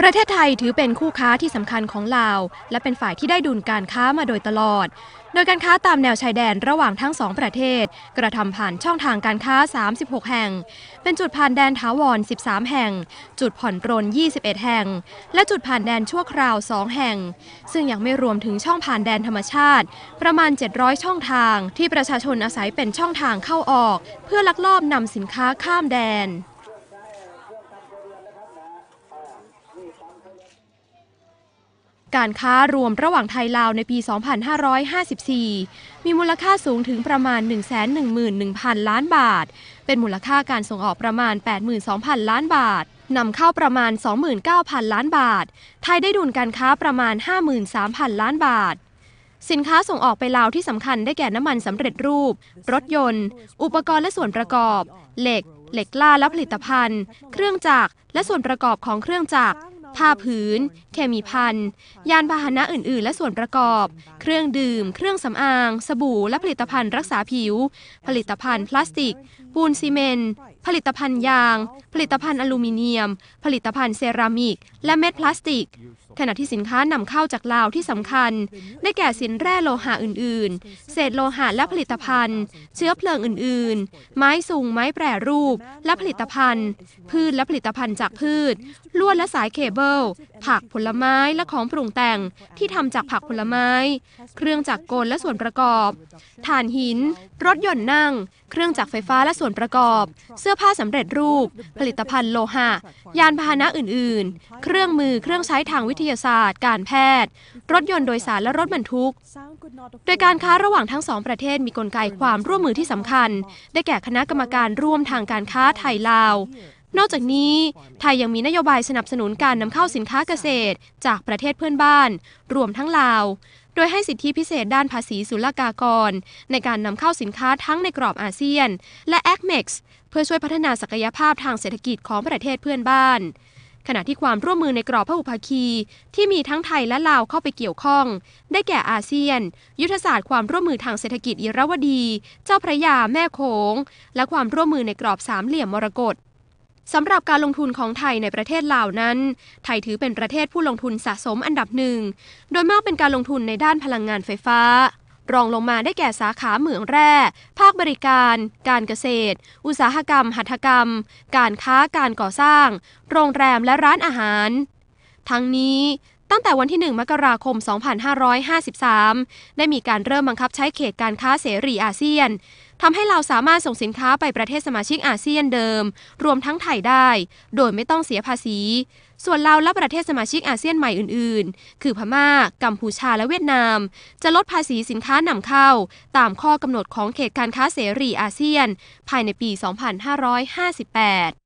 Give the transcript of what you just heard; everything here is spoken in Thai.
ประเทศไทยถือเป็นคู่ค้าที่สำคัญของลาว และเป็นฝ่ายที่ได้ดุลการค้ามาโดยตลอด โดยการค้าตามแนวชายแดนระหว่างทั้งสองประเทศ กระทำผ่านช่องทางการค้า 36 แห่ง เป็นจุดผ่านแดนถาวร 13 แห่ง จุดผ่อนปรน 21 แห่ง และจุดผ่านแดนชั่วคราว 2 แห่ง ซึ่งยังไม่รวมถึงช่องผ่านแดนธรรมชาติ ประมาณ 700 ช่องทาง ที่ประชาชนอาศัยเป็นช่องทางเข้าออก เพื่อลักลอบนำสินค้าข้ามแดน การค้ารวมระหว่างไทยลาวในปี 2554 มีมูลค่าสูงถึงประมาณ 111,000 ล้านบาท เป็นมูลค่าการส่งออกประมาณ 82,000 ล้านบาทนำเข้าประมาณ 29,000 ล้านบาท ไทยได้ดุลการค้าประมาณ 53,000 ล้านบาท สินค้าส่งออกไปลาวที่สำคัญได้แก่น้ำมันสำเร็จรูป รถยนต์ อุปกรณ์และส่วนประกอบ เหล็ก เหล็กล่าและผลิตภัณฑ์ เครื่องจักร และส่วนประกอบของเครื่องจักร ผ้าพื้น เคมีพันยานพาหนะอื่น ๆ และส่วนประกอบ เครื่องดื่ม เครื่องสำอาง สบู่ และผลิตภัณฑ์รักษาผิว ผลิตภัณฑ์พลาสติก ปูนซีเมนต์ ผลิตภัณฑ์ยาง ผลิตภัณฑ์อลูมิเนียม ผลิตภัณฑ์เซรามิก และเม็ดพลาสติก ขณะที่สินค้านำเข้าจากลาวที่สำคัญ ได้แก่สินแร่โลหะอื่นๆ เศษโลหะและผลิตภัณฑ์ เชื้อเพลิงอื่นๆ ไม้สุงไม้แปรรูป และผลิตภัณฑ์ พืชและผลิตภัณฑ์จากพืช ลวดและสายเคเบิล ผักผลไม้และของปรุงแต่งที่ทำจากผักผลไม้ เครื่องจักรกลและส่วนประกอบถ่านหิน รถยนต์นั่ง เครื่องจักรไฟฟ้าและส่วนประกอบ เสื้อผ้าสำเร็จรูป ผลิตภัณฑ์โลหะ ยานพาหนะอื่นๆ เครื่องมือเครื่องใช้ทางวิทยาศาสตร์ การแพทย์ รถยนต์โดยสารและรถบรรทุก โดยการค้าระหว่างทั้งสองประเทศมีกลไกความร่วมมือที่สำคัญ ได้แก่คณะกรรมการร่วมทางการค้าไทยลาว นอกจากนี้ ไทยยังมีนโยบายสนับสนุนการนำเข้าสินค้าเกษตร จากประเทศเพื่อนบ้าน รวมทั้งลาว โดยให้สิทธิพิเศษด้านภาษีศุลกากร ในการนำเข้าสินค้าทั้งในกรอบอาเซียน และ a c m e x เพื่อช่วยพัฒนาศักยภาพทางเศรษฐกิจของประเทศเพื่อนบ้าน ขณะที่ความร่วมมือในกรอบพหุภาคี ที่มีทั้งไทยและลาวเข้าไปเกี่ยวข้อง ได้แก่อาเซียน ยุทธศาสตร์ความร่วมมือทางเศรษฐกิจอิรวดี เจ้าพระยาแม่โขง และความร่วมมือในกรอบสามเหลี่ยมมรกตสำหรับการลงทุนของไทยในประเทศลาวนั้น ไทยถือเป็นประเทศผู้ลงทุนสะสมอันดับหนึ่ง โดยมากเป็นการลงทุนในด้านพลังงานไฟฟ้า รองลงมาได้แก่สาขาเหมืองแร่ ภาคบริการ การเกษตร อุตสาหกรรม หัตถกรรม การค้าการก่อสร้าง โรงแรมและร้านอาหาร ทั้งนี้ตั้งแต่วันที่ 1 มกราคม 2553 ได้มีการเริ่มบังคับใช้เขตการค้าเสรีอาเซียน ทำให้เราสามารถส่งสินค้าไปประเทศสมาชิกอาเซียนเดิม รวมทั้งไทยได้ โดยไม่ต้องเสียภาษี ส่วนลาวและประเทศสมาชิกอาเซียนใหม่อื่น ๆ คือพม่า กัมพูชาและเวียดนาม จะลดภาษีสินค้านำเข้า ตามข้อกำหนดของเขตการค้าเสรีอาเซียน ภายในปี 2558